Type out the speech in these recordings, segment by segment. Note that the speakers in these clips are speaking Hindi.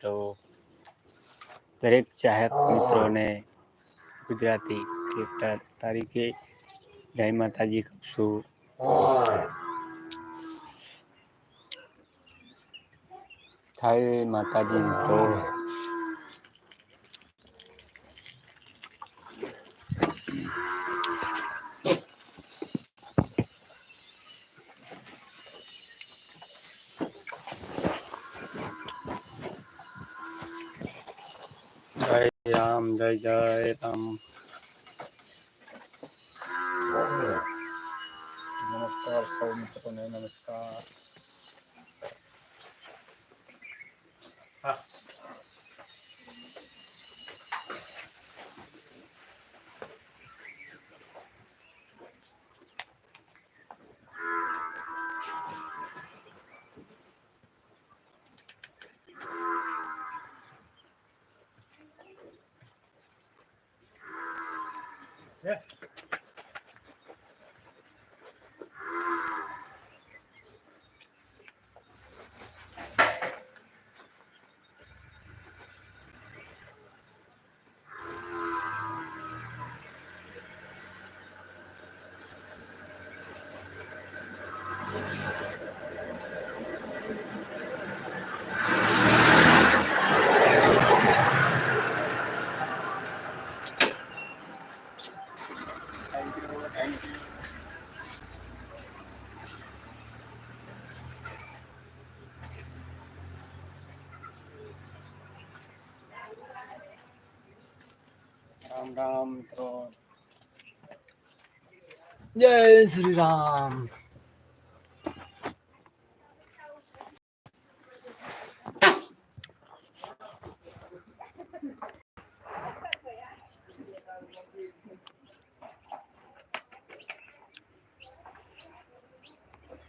તો દરેક ચાહક મિત્રોને ગુજરાતી ક્રિકેટર તરીકે જય માતાજી કહું છું થાય માતાજી મિત્રો જય जय जय तम नमस्कार सौ मित्रों नमस्कार हाँ Yeah. Ram Krishna. Jai Sri Ram.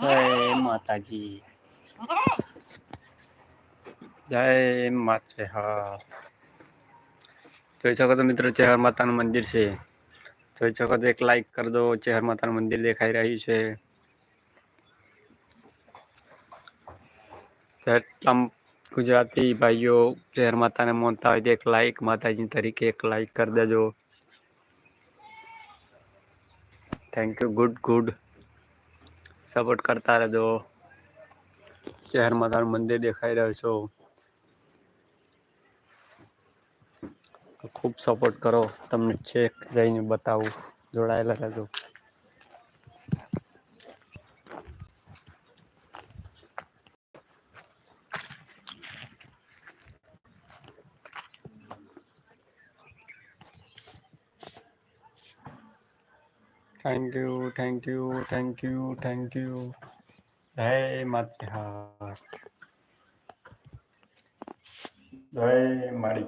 Jai Mataji. Jai Mataji. જોઈ શકો તો મિત્રો ચહેર માતાનું મંદિર છે. જોઈ શકો તો એક લાઈક કરી દો, ચહેર માતાનું મંદિર દેખાઈ રહ્યું છે. ગુજરાતી ભાઈઓ, ચહેર માતાને મોનતા હોય તો એક લાઈક માતાજી તરીકે એક લાઈક કરી દેજો. Thank you good good support કરતા રહેજો. ચહેર માતાનું મંદિર દેખાઈ રહ્યું છો. ખૂબ સપોર્ટ કરો તમને ચેક જઈને બતાવું જોડાયેલા રહેજો thank you thank you thank you thank you જય માતા જય મારી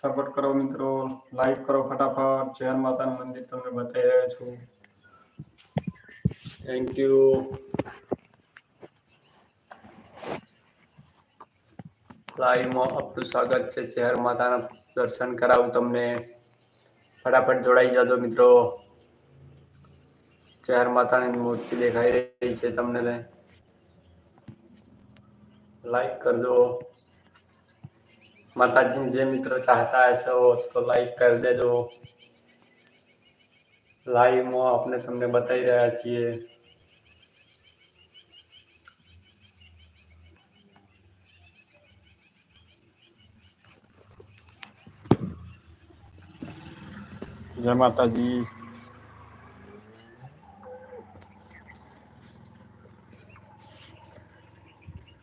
સપોર્ટ કરો મિત્રો લાઈક કરો ફટાફટ ચેહર માતાનું મંદિર તમને બતાવી રહ્યો છું થેન્ક યુ લાઈવમાં આપનું સ્વાગત છે ચેહર માતાના દર્શન કરાવું તમને ફટાફટ જોડાઈ જજો મિત્રો ચેહર માતાની મૂર્તિ દેખાઈ રહી છે તમને લાઈક કરજો माता जी जे मित्र चाहता है सो तो लाइक कर दे दो। लाइव मो अपने तुमने बता ही रहा चाहिए। जय माता जी